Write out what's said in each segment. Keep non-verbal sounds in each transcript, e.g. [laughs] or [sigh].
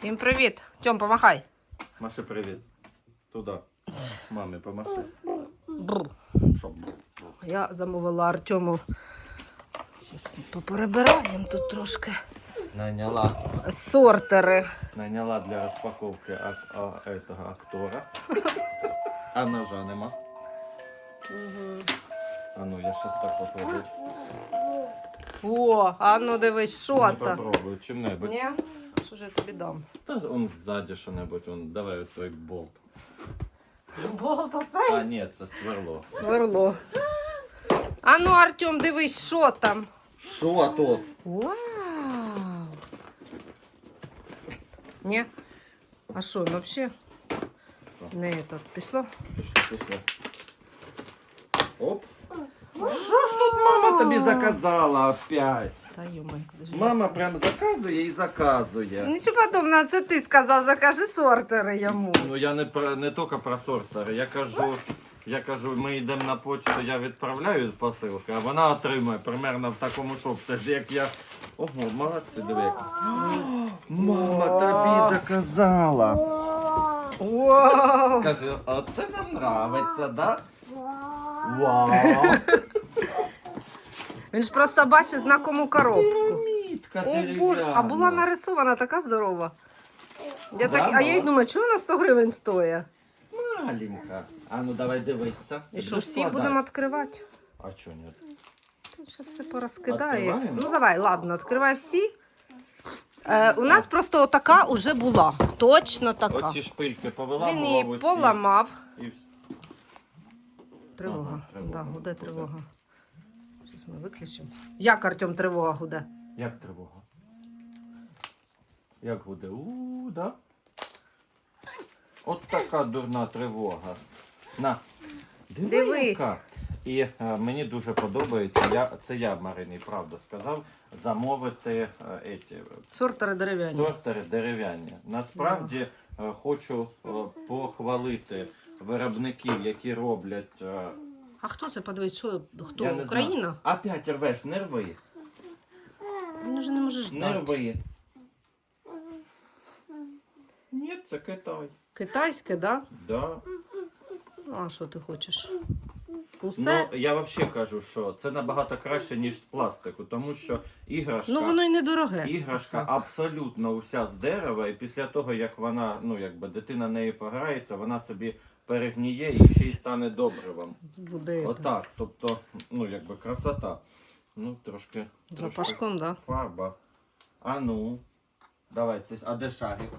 Всім привіт. Тьом, помахай. Маши, привіт. Туди. Мамі, помаши. Бру. Щоб... Я замовила Артему. Зараз поперебираємо тут трошки. Найняла, Сортери. найняла для розпаковки ак, а, этого актора. А ножа нема. А ну, я щас так попробую. О, а ну дивись, що Не попробую чим-небудь. Ні? Що ж я тобі дам? Та он ззаді що-небудь, он, давай от той болт. Болт А ні, це сверло. Сверло. А ну, Артем, дивись, що там. Що тут? Вау! Ні? А що, ну взагалі? Не это, пішло? Пішло, пішло. Оп. Що ж тут мама тобі заказала опять? Та йомай, куди Мама прям заказує і заказує. Нічого подобного, це ти сказав, закажи сортери йому. Ну я не про не тільки про сортери. Я кажу, я кажу, ми йдемо на почту, я відправляю посилки, а вона отримує примерно в такому ж обсязі, як я. Ого, молодці, диви. як. [gasps] Мама тобі заказала. Вау! Скажи, оце нам нравиться, да? Вау! Він ж просто бачить знакому коробку. Пірамідка О боже, а була дерев'яна. нарисована така здорова. Я Да, так, а я й думаю, чого вона 100 гривень стоїть? Маленька. А ну давай дивися. І що, всі будемо відкривати? А чого ні? Ти ще все порозкидає. Відкриваємо? Ну давай, ладно, відкривай всі. Е, у нас просто така уже була. Точно така. Оці шпильки Він її поламав. І вс- Тривога. Ага, тривога. Да, гуде Гуде. тривога. Зараз ми виключимо. Як Артем тривога гуде? Як тривога? Як буде? У, да? От така дурна тривога. На. Диви, Дивись. яка. І е, мені дуже подобається, я, це я Марині правда сказав, замовити е, еті, Сортери дерев'яні. сортери дерев'яні. Насправді е, хочу е, похвалити виробників, які роблять. е, А хто це подивись? Що, хто? я не Україна? Знаю. Опять рвеш, не рви. Він вже не може Не ждати. рви. Ні, це Китай. Китайське, да? Да. Ну, а що ти хочеш? Усе? Ну, я взагалі кажу, що це набагато краще, ніж з пластику, тому що іграшка, Ну, воно й недороге. іграшка Оце. абсолютно уся з дерева, і після того, як вона, ну якби дитина нею пограється, вона собі перегніє і ще й стане добривом. Буде Отак. Тобто, ну якби красота. Ну, трошки. запашком, да? Фарба. А ну. Давай, це. А де шарик?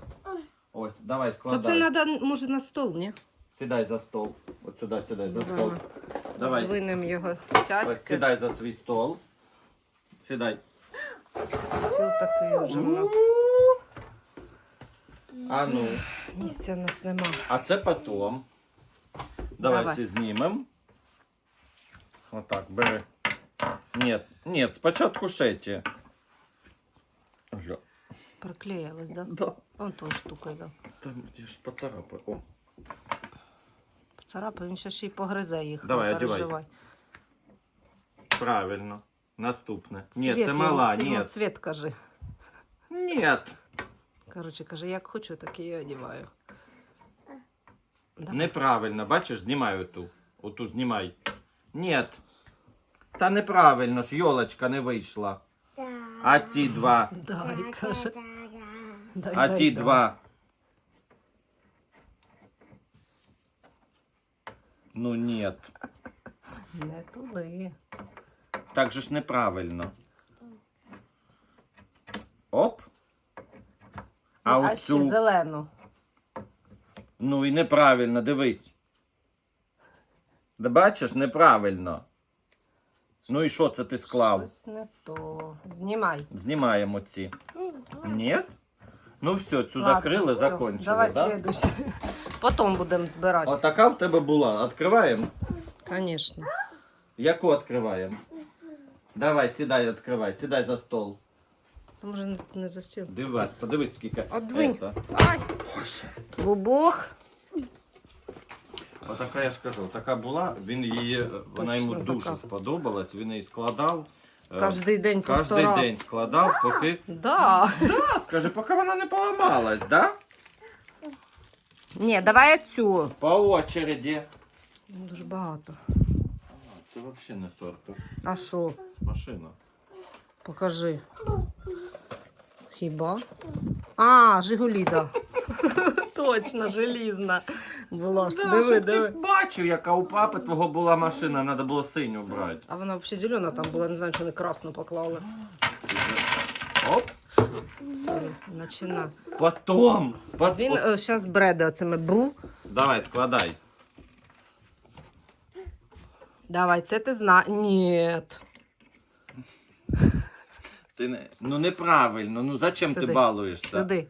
Ось, давай То складай. це треба, може, на стол, ні? Сідай за стол. От сюди сідай за стол. Давай. Винем його Ось цяцьки. сідай за свій стол. Сідай. Все такий вже в нас. А ну. Місця в нас нема. А це потом. Давай, Давай. ці знімемо. Отак, бери. Ні, ні, спочатку. Гля. Приклеїлось, да? Да. Он той штукою, да. Там ті ж поцарапай. О. Царапа, він ще ще й погризе їх. Давай, не одівай. переживай. Правильно. Наступне. Ні, це йому- мала, ти йому ні. Цвет кажи. Ні. Коротше, каже, як хочу, так і я одіваю. Да. Неправильно, бачиш, знімай оту. Оту знімай. Ні. Та неправильно ж, йолочка не вийшла. А ці два. Дай, каже. Дай, А дай, ті дай. два. Ну ні. Не туди. Так же ж неправильно. Оп. А Ну, а ще оцю. зелену. Ну і неправильно, дивись. Да бачиш, неправильно. Ну і що це ти склав? Щось не то. Знімай. Знімаємо ці. Ні? Ну все, цю Ладно, закрили, всё. закончили. Давай да? следующий. Потом будемо збирати. Отака в тебе була. Відкриваємо. Конечно. Яку відкриваємо? Давай, сідай, відкривай, сідай за стол. То може не, не за стіл. Дивись, подивись, скільки. Одвинь. Ето. Ай! Бубох. Отака я ж кажу, така була, він її, вона йому Точно дуже така. сподобалась, він її складав. Е, Кожний день по сто Кожний день раз. складав, поки. Да. Да, скажи, поки вона не поламалась, да? Ні, давай цю. По очереді. Дуже багато. Це взагалі не сорту. А що? Машина. Покажи. Хіба? А, Жигулі. [laughs] Точно, желізна. Була ж. Да, диви, щоб диви. Ти бачив, яка у папи твого була машина, треба було синю брати. А вона взагалі зелена там була, не знаю, що вони красну поклали. Оп. Все, почина. Потом. Пот... Він зараз бреде оцими бу. Давай, складай. Давай, це ти знаєш. Ні. Ти не... Ну неправильно, ну зачем Сиди. ти балуєшся? Сюди.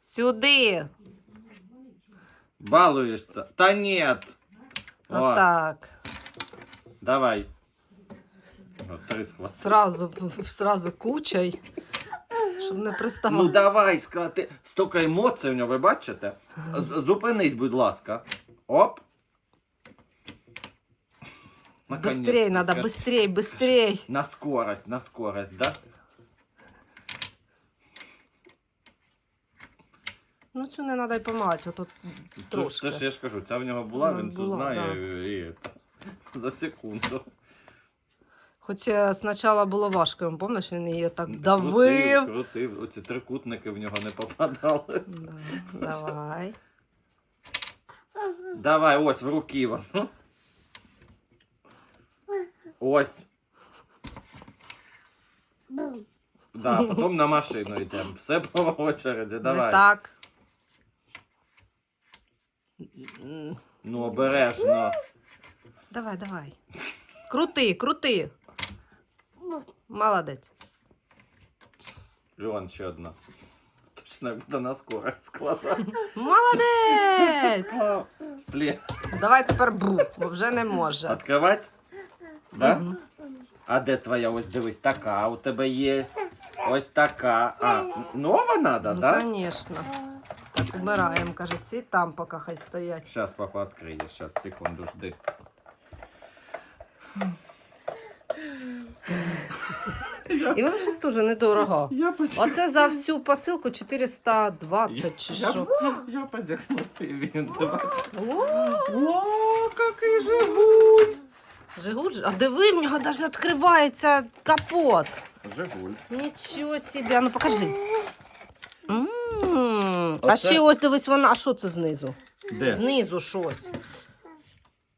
Сюди. Балуєшся. Та ні. О, Отак. давай. От, три схват. Сразу, сразу кучай. Щоб не Ну приставав. давай, склади. Стільки емоцій у нього, ви бачите? З- Зупинись, будь ласка. Оп. Наконец-то, Быстрей надо, скажи. быстрей, быстрей. На скорость, на скорость, да? Ну цю не треба й помагати, отут трошки. це ж я ж кажу, ця в нього була, він це знає і, [laughs] за секунду. Хоч е, спочатку було важко, йому, пам'ятаєш, він її так Крутив, давив. крутив. Оці трикутники в нього не попадали. Да, давай. Давай, ось в руки воно. Ось. Да, потім на машину йдемо. Все по очереді, давай. Не так. Ну, обережно. Давай, давай. Крути, крути. Молодець. Льон, ще одна. Точно буде на скорость складати. Молодець! Слід. Давай тепер бу, бо вже не може. Откривати? Да? Мгм. А де твоя? Ось дивись, така у тебе є. Ось така. А, нова надо, Ну, да? звісно. Так, убираємо, каже, ці там поки хай стоять. Сейчас папа відкриє, сейчас, секунду, жди. І вона щось теж недорого. Я позяхнув. Оце за всю посилку 420 чи що. Я, я позяхнув, він давай. О, О, який Жигуль! Жигуль, а диви, в нього навіть відкривається капот. Жигуль. Нічого собі, а ну покажи. А ще ось дивись вона, а що це знизу? Де? Знизу щось.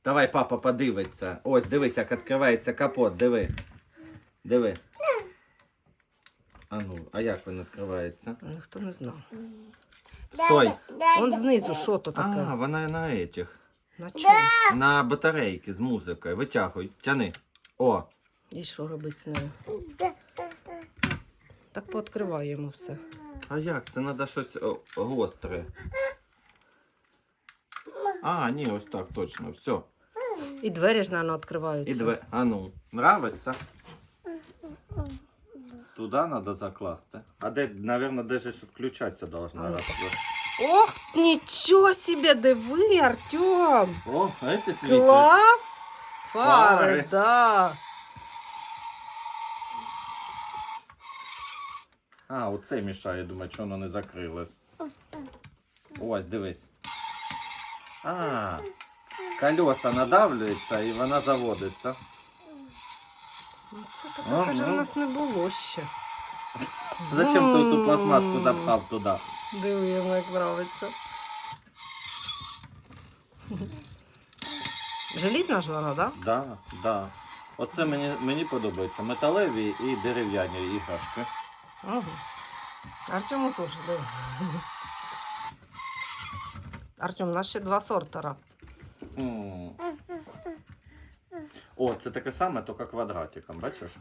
Давай, папа подивиться. Ось, дивись, як відкривається капот, диви. Диви. А ну, а як він відкривається? Ніхто не знав. Стой. Он знизу, що то А, таке? вона на этих. На чому? На батарейки з музикою. Витягуй, тяни. О, І що робити з нею? Так пооткриваємо все. А як? Це треба щось гостре. А, ні, ось так, точно, все. І двері ж, мабуть, відкриваються. І две. А ну, нравиться? Туди треба закласти. А де, мабуть, де ж включатися должна. Раз. Ох, нічого собі, диви, Артем! О, а ці світять. Клас! Фари, Фари. да. А, оце мішає, думаю, чого воно не закрилось. Ось, дивись. А, колеса надавлюються і вона заводиться. Ну, Це Ну, таке каже, ну. у нас не було ще. Зачем ти ту пластмаску запхав туди? Диви, йому як подобається. Желізна ж вона, так? Да, да. Оце мені, мені подобається. Металеві і дерев'яні іграшки. Угу. Артему теж, диви. Артем, у нас ще два сортера. М. О, це таке саме, тільки квадратиком, бачиш?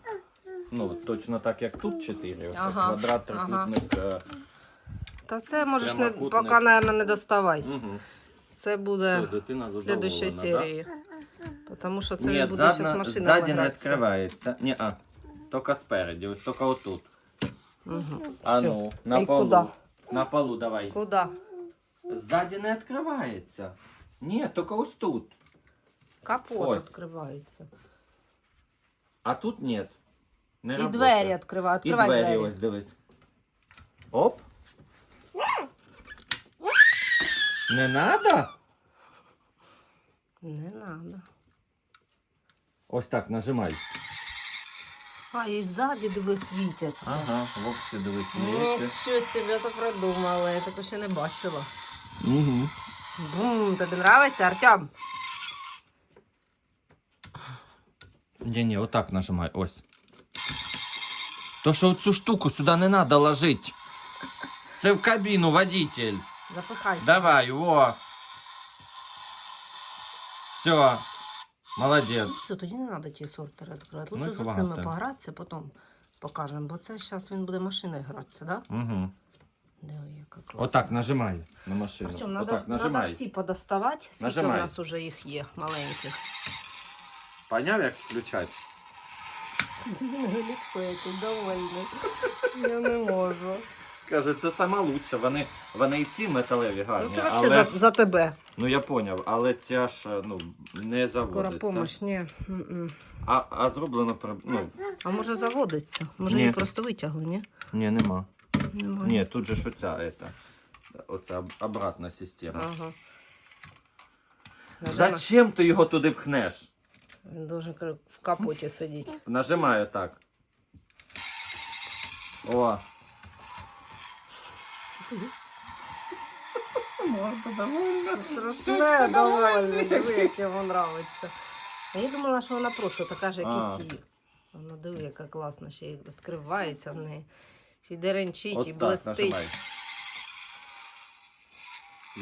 Ну, точно так, як тут чотири. Ага, Квадрат, трикутник. е, Та це можеш не, Прямокутник. поки, мабуть, не доставай. Угу. Це буде дитина в слідущій задоволена, серії. Тому що це Ні, він буде зараз задна, машинами ззаді не відкривається. Ні, а. Тільки спереді, ось тільки отут. Угу. А Все. ну, на І полу. куди? На полу давай. Куди? Ззаді не відкривається. Ні, тільки ось тут. Капот Ось. відкривається. А тут нет. Не І работає. двері відкривай, І відкривай двері, двері. ось дивись. Оп. Не надо? Не треба. Ось так, нажимай. А, і ззаді диви світяться. Ага, вовсе дивись. Нічого собі то придумали, я такого ще не бачила. Угу. Бум, тобі нравиться, Артем? Ні, ні, отак нажимай, ось. То що цю штуку сюди не треба ложити. Це в кабіну, водитель. Запихай. Давай, о. Все. Молодець. Ну все, тоді не треба ті сортери відкривати. Ну, Лучше за хватить. цими погратися, потім покажемо. Бо це зараз він буде машиною гратися, так? Да? Угу. Диви, яка класна. Отак нажимай на машину. Артем, надо, Отак надо нажимай. всі подоставати, скільки Нажимай. у нас вже їх є, маленьких. Поняв, як включати? Лицо яке довольне. Я не можу. Скаже, це сама лучша. Вони, вони і ці металеві гарні. Ну це але... за, за тебе. Ну я поняв, але ця ж ну, не Скоро помощь, ні. М-м. А, а зроблено при- ну, А може заводиться? Може Ні. її просто витягли, ні? ні, нема. Немає. Ні, тут же ж оця, ета, оця об- обратна система. Ага. Зачем ти його туди пхнеш? Він должен кр- в капоті сидіти. Нажимаю так. О. Марта довольна. Страшне довольне, диви, як йому нравиться. А я думала, що вона просто така ж, як і ті. Вона диви, яка класна, ще й відкривається в неї. Ще й деренчить, і блистить.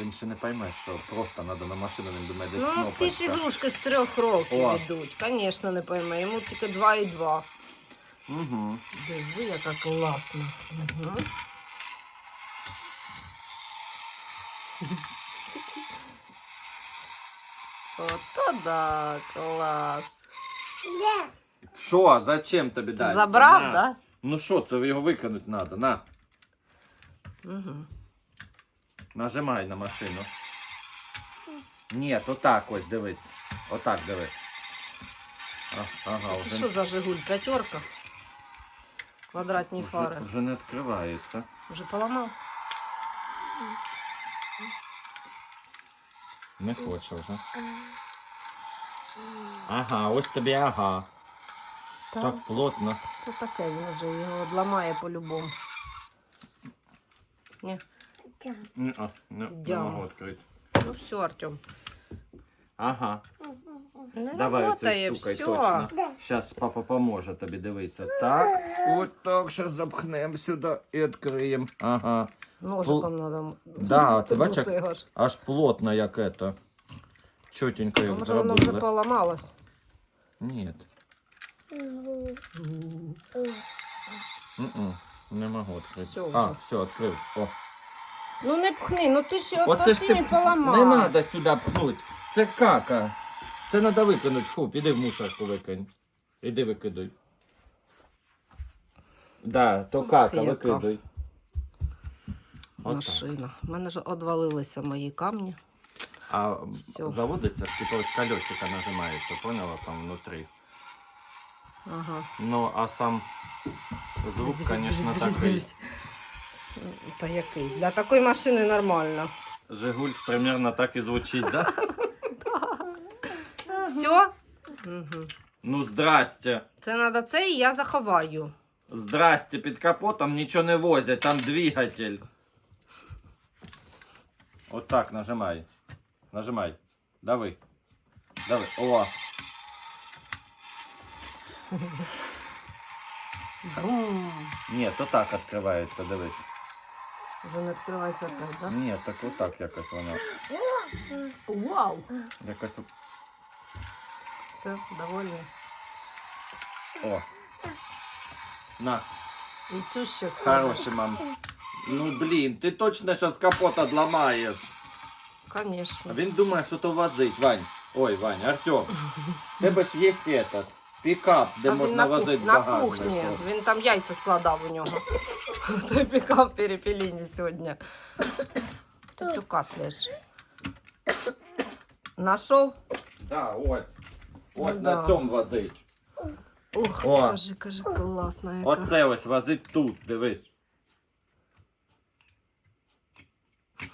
Він ще не пойме, що просто треба на машину, він думає, десь Ну, всі ж ігрушки з трьох років О. йдуть. Звісно, не пойме. Йому тільки два і два. Угу. Диви, яка класна. Угу. Ото да, клас. Що, зачем тобі Ти дати? забрав, На. да? Ну що, це його викинути треба, на. Угу. Нажимай на машину. Ні, отак ось дивись. Отак диви. А, ага, Це вже, що за Жигуль? П'ятерка? Квадратні вже, фари. вже не відкривається. Вже поламав? Не хоче вже. Ага, ось тобі ага. Та, Так плотно. Це таке, він вже його відламає по-любому. Ні. Ні, а, не, не можу відкрити. Ну все, Артем. Ага, Не давай оцею штукою все. точно. Зараз папа поможе тобі, дивися. Так, от так, зараз запхнемо сюди і відкриємо. Ага. Ножиком треба. Да, ти бачиш, Аж плотно, як это. Чотенько як Може воно вже зробили. поламалось? Ні. М-м, Не можу відкрити. Всё а, все, відкрив. О. Ну не пхни, ну ти Оце от ж ти ти поламав. Не треба сюди пхнути. Це кака. Це треба викинути. Фу, піди в мусорку викинь. Іди викидай. Да, то кака, яка. викидай. Машина. У мене ж одвалилися мої камні. А Всё. заводиться, типу ось колесико нажимається, поняла, там внутрі. Ага. Ну, а сам звук, Біжить, звісно, біжить, такий. біжить. Та який? Для такої машини нормально. Жигуль примерно так і звучить, да? [laughs] Все? Угу. Ну, здрасте. Це треба це і я заховаю. Здрасте, під капотом нічого не возять, там двигатель. От так нажимай. Нажимай. Дави. Дави. О. Бум. Ні, то так відкривається, дивись. Вже не відкривається так, так? Ні, так отак якось воно. Вау! Якось. Все, довольні. О. На. І цю ще складу. Хороший мам. Ну блін, ти точно зараз капот одламаєш. Звісно. Він думає, що то возить, Вань. Ой, Вань, Артем. в Тебе ж є этот пікап, де А він можна на, кух- возити на багажник. кухні. Він там яйця складав у нього. [laughs] Той пікав перепеліні сьогодні. Ти що касляєш? Нашов? Да, ось. Ось Ну на да. цьому возить. Ух, О. кажи, кажи, класна яка. Оце ось возить тут, дивись.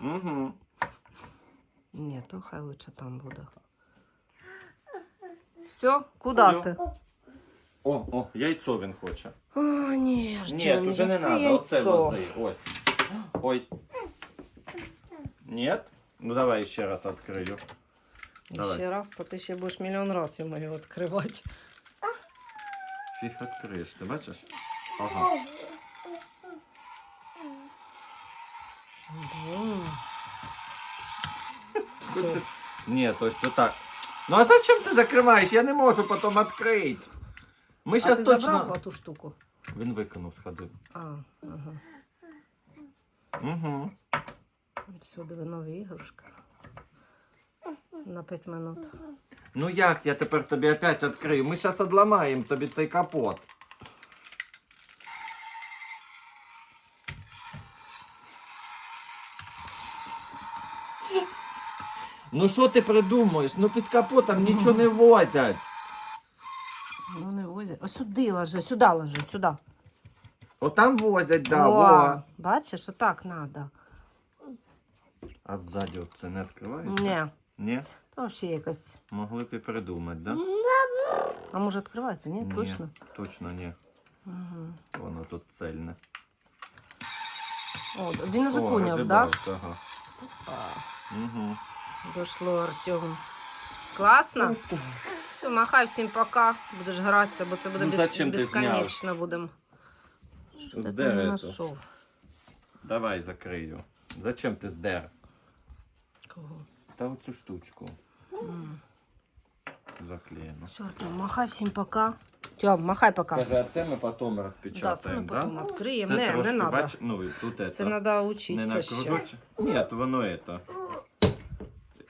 Угу. Ні, то хай лучше там буде. Все, куди Всьо. ти? О, о, яйцо він хоче. О, ні, Ні, Артем, уже не яке треба, оце яйцо? вози. Ось. Ой. Нет? Ну давай ще раз відкрию. Давай. Ще раз, то ти ще будеш мільйон разів його відкривати. Фіг відкриєш, ти бачиш? Ага. Все. Ні, то есть отак. Ну а зачем ти закриваєш? Я не можу потім відкрити. Ми А зараз ти точно. забрав ту штуку? Він викинув, сходив. А, ага. Угу. Все, диви нові іграшки. На 5 минут. Ну як я тепер тобі опять відкрию? Ми зараз відламаємо тобі цей капот. Ну що ти придумуєш? Ну під капотом нічого не возять. Ну не возять. Ось сюди ложи, сюди ложи, сюди. Отам возять, да, О, во. Бачиш, отак треба. А ззаді це не відкривається? Ні, Ні? то взагалі якось. Могли б і придумати, да? А може відкривається, ні? Ні, Точно? Точно ні. Угу. Воно тут цельне. О, він уже О, поняв, так? Да? розібрався, Ага. Угу. Дошло Артем. Класно? Все, махай всім пока. Будеш гратися, бо це буде Ну, без... зачем ти безконечно будемо. Що ти Здер там знайшов? Давай закрию. Зачем ти здер? Кого? Та оцю штучку М. заклеїмо. Все, Артем, махай всім пока. Тьом, махай пока. Каже, а це ми потім Да, це ми розпечатаємо, потім да? відкриємо. Це Не, не трошки, треба. ну, і тут Це это, треба не вчитися на ще. кружочок. Ні, то воно это.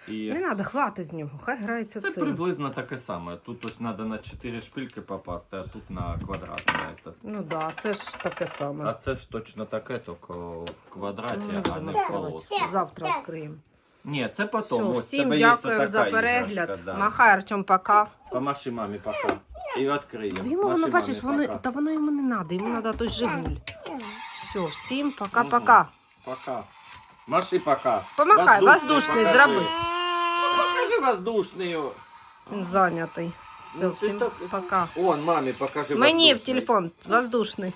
І Не треба, хвати з нього, хай грається це цим. приблизно таке саме. Тут ось треба на 4 шпильки попасти, а тут на квадрат. на этот. Ну так, да, це ж таке саме. А це ж точно таке, тільки в квадраті, Ну, а не в полоску. Завтра відкриємо. Ні, це потім. Все, Ось всім тебе є дякуємо така за перегляд. іграшка, да. Махай, Артем, пока. Помаши мамі пока. І відкриємо. Йому воно, Маши бачиш, мамі воно, пока. та воно йому не треба, йому треба той Жигуль. Все, всім пока-пока. Пока. Маши пока. Помахай, воздушний зроби. Ну, покажи. Він зайнятий. Все, Ну, ти всім так- пока. Он, мамі покажи Мені в воздушний. телефон, воздушний.